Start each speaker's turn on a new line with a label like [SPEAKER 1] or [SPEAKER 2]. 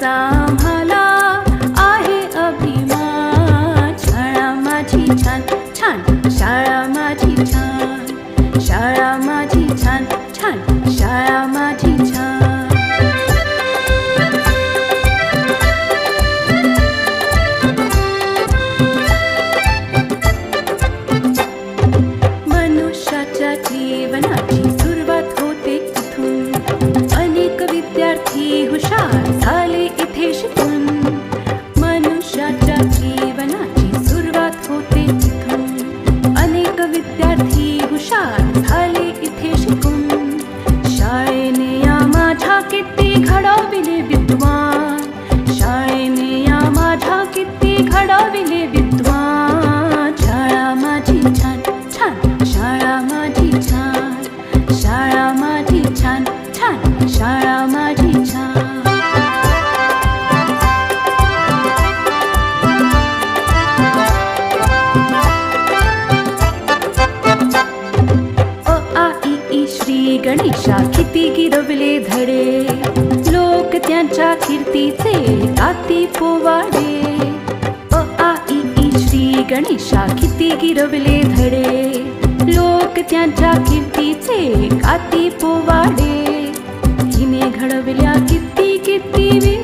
[SPEAKER 1] time. छान शाळा माझी छान शाळा माझी छान. छान शाळा माझी छान श्री गणेशा किती गिरवले धडे. लोक त्यांच्या कीर्तीचे आती पोवाडे गणेशा किती गिरवले धडे. लोक त्यांच्या कीर्तीचे काती पोवाडे. हिने घडवल्या किती किती